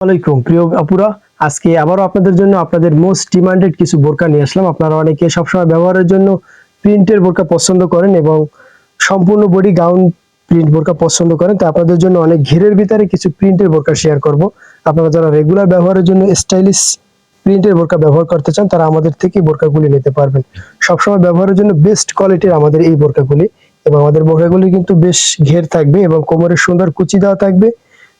আলাইকুম, প্রিয় আপুরা। আজকে আবারও আপনাদের জন্য আপনাদের মোস্ট ডিমান্ডেড কিছু বোরকা নিয়ে আসলাম। আপনারা অনেকে সবসময় ব্যবহারের জন্য প্রিন্টের বোরকা পছন্দ করেন এবং সম্পূর্ণ বডি গাউন প্রিন্ট বোরকা পছন্দ করেন। তো আপনাদের জন্য অনেক ঘেরের ভিতরে কিছু প্রিন্টের বোরকা শেয়ার করব। আপনারা যারা রেগুলার ব্যবহারের জন্য স্টাইলিশ প্রিন্টের বোরকা ব্যবহার করতে চান, তারা আমাদের থেকে বোরকাগুলি নিতে পারবেন। সবসময় ব্যবহারের জন্য বেস্ট কোয়ালিটির আমাদের এই বোরকাগুলি এবং আমাদের বোরকাগুলি কিন্তু বেশ ঘের থাকবে এবং কোমরে সুন্দর কুচি দেওয়া থাকবে।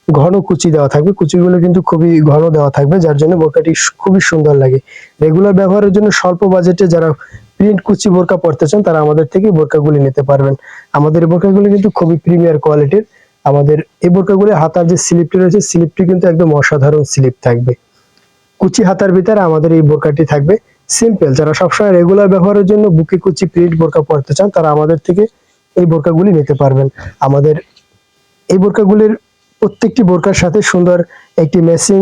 ঘন কুচি দেওয়া থাকবে। কুচিগুলো কিন্তু খুবই ঘন দেওয়া থাকবে, যার জন্য বোরকাটি খুবই সুন্দর লাগে। রেগুলার ব্যবহারের জন্য স্বল্প বাজেটে যারা প্রিন্ট কুচি বোরকা পরতে চান, তারা আমাদের থেকে বোরকাগুলি নিতে পারবেন। আমাদের বোরকাগুলি কিন্তু খুবই প্রিমিয়ার কোয়ালিটির আমাদের এই বোরকাগুলি হাতার যে স্লিপটি রয়েছে স্লিপটি কিন্তু একদম অসাধারণ স্লিপ থাকবে। কুচি হাতার ভিতরে আমাদের এই বোরকাটি থাকবে। সিম্পল যারা সবসময় রেগুলার ব্যবহারের জন্য বুকে কুচি প্রিন্ট বোরকা পরতে চান, তারা আমাদের থেকে এই বোরকাগুলি নিতে পারবেন। আমাদের এই বোরকাগুলির প্রত্যেকটি বোরকার সাথে সুন্দর একটি ম্যাচিং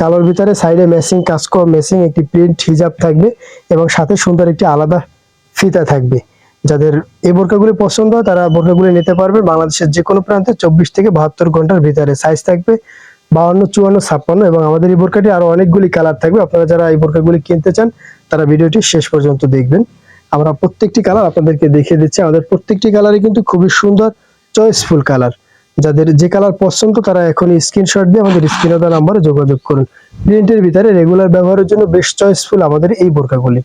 কালোর ভিতরে সাইডে ম্যাচিং কাজ করা ম্যাচিং একটি প্রিন্ট হিজাব থাকবে এবং সাথে সুন্দর একটি আলাদা ফিতা থাকবে। যাদের এই বোরকাগুলি পছন্দ হয়, তারা বোরকাগুলি নিতে পারবে বাংলাদেশের যে কোনো প্রান্তে, চব্বিশ থেকে বাহাত্তর ঘণ্টার ভিতরে সাইজ থাকবে। বাউন্ন, চুয়ান্ন, ছাপ্পান্ন এবং আমাদের এই বোরকাটি আরও অনেকগুলি কালার থাকবে। আপনারা যারা এই বোরকাগুলি কিনতে চান, তারা ভিডিওটি শেষ পর্যন্ত দেখবেন। আমরা প্রত্যেকটি কালার আপনাদেরকে দেখিয়ে দিচ্ছি। আমাদের প্রত্যেকটি কালারই কিন্তু খুবই সুন্দর চয়েসফুল কালার যাদের যে কালার পছন্দ, তারা এখনই স্ক্রিনশট দিয়ে আমাদের স্ক্রিনে দেওয়া নাম্বারে যোগাযোগ করুন। প্রিন্টের ভিতরে রেগুলার ব্যবহারের জন্য বেশ চয়েসফুল আমাদের এই বোরকাগুলি।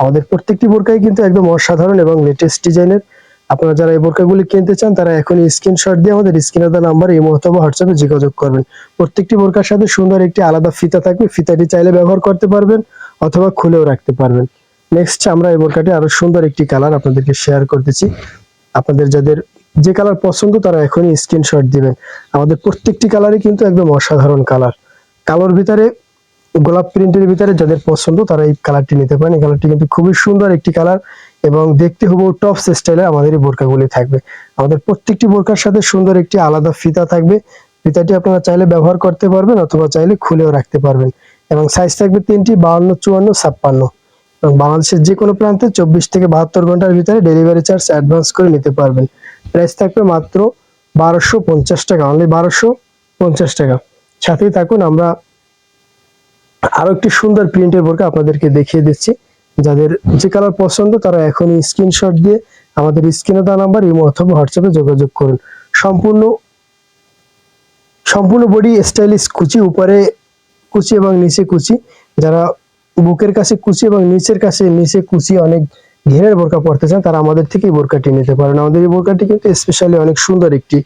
আমাদের প্রত্যেকটি বোরকাই কিন্তু একদম অসাধারণ এবং লেটেস্ট ডিজাইনের আপনারা যারা এই বোরকাগুলি কিনতে চান, তারা এখনই স্ক্রিনশট দিয়ে আমাদের স্ক্রিনে দেওয়া নাম্বার এই মুহূর্তে হোয়াটসঅ্যাপে যোগাযোগ করবেন। প্রত্যেকটি বোরকার সাথে সুন্দর একটি আলাদা ফিতা থাকবে। ফিতাটি চাইলে ব্যবহার করতে পারবেন অথবা খুলেও রাখতে পারবেন। নেক্সট আমরা এই বোরকাটি আরও সুন্দর একটি কালার আপনাদেরকে শেয়ার করতেছি। আপনাদের যাদের যে কালার পছন্দ তারা এখনই স্ক্রিনশট দিবেন আমাদের প্রত্যেকটি কালারই কিন্তু একদম অসাধারণ কালার। কালোর ভিতরে, গোলাপ প্রিন্টের ভিতরে যাদের পছন্দ তারা এই কালারটি নিতে পারেন। এই কালারটি কিন্তু খুবই সুন্দর একটি কালার এবং দেখতে হুবহু টপ স্টাইলে আমাদের এই বোরকাগুলি থাকবে। আমাদের প্রত্যেকটি বোরকার সাথে সুন্দর একটি আলাদা ফিতা থাকবে। ফিতাটি আপনারা চাইলে ব্যবহার করতে পারবেন অথবা চাইলে খুলেও রাখতে পারবেন। এবং সাইজ থাকবে তিনটি, বাউন্ন, চুয়ান্ন, ছাপ্পান্ন। এবং বাংলাদেশের যে কোনো প্রান্তে চব্বিশ থেকে বাহাত্তর ঘণ্টার ভিতরে ডেলিভারি চার্জ অ্যাডভান্স করে নিতে পারবেন। প্রাইস থাকবে মাত্র বারোশো পঞ্চাশ টাকা অনলি বারোশো পঞ্চাশ টাকা। সাথেই থাকুন, আমরা আরও একটি সুন্দর প্রিন্টের বোরকা আপনাদেরকে দেখিয়ে দিচ্ছি। যাদের যে কালার পছন্দ, তারা এখনই স্ক্রিনশট দিয়ে আমাদের স্ক্রিনে দেওয়া নাম্বার ইমো অথবা হোয়াটসঅ্যাপে যোগাযোগ করুন। সম্পূর্ণ সম্পূর্ণ বডি স্টাইলিশ কুচি, উপরে কুচি এবং নিচে কুচি। যারা বুকের কাছে কুচি এবং নিচের কাছে, নিচে কুচি অনেক ঘেরের বোরকা পড়তে চান, তারা আমাদের থেকে এই বোরকাটি নিতে পারেন। আমাদের এই বোরকাটি কিন্তু স্পেশালি অনেক সুন্দর একটি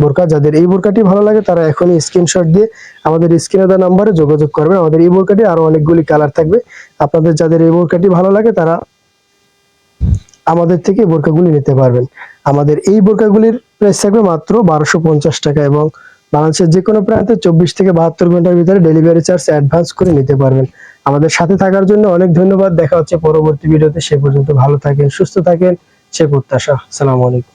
বোরকা। যাদের এই বোরকাটি ভালো লাগে, তারা এখনই স্ক্রিনশট দিয়ে আমাদের স্ক্রিনে দেওয়া নাম্বারে যোগাযোগ করবেন। আমাদের এই বোরকাটি আরও অনেকগুলি কালার থাকবে। আপনাদের যাদের এই বোরকাটি ভালো লাগে, তারা আমাদের থেকে বোরকাগুলি নিতে পারবেন। আমাদের এই বোরকাগুলির প্রাইস থাকবে মাত্র বারোশো পঞ্চাশ টাকা এবং বাংলাদেশের যে কোনো প্রান্তে চব্বিশ থেকে বাহাত্তর ঘণ্টার ভিতরে ডেলিভারি চার্জ অ্যাডভান্স করে নিতে পারবেন। আমাদের সাথে থাকার জন্য অনেক ধন্যবাদ। দেখা হচ্ছে পরবর্তী ভিডিওতে। সে পর্যন্ত ভালো থাকেন, সুস্থ থাকেন। সে প্রত্যাশা। সালামু আলাইকুম।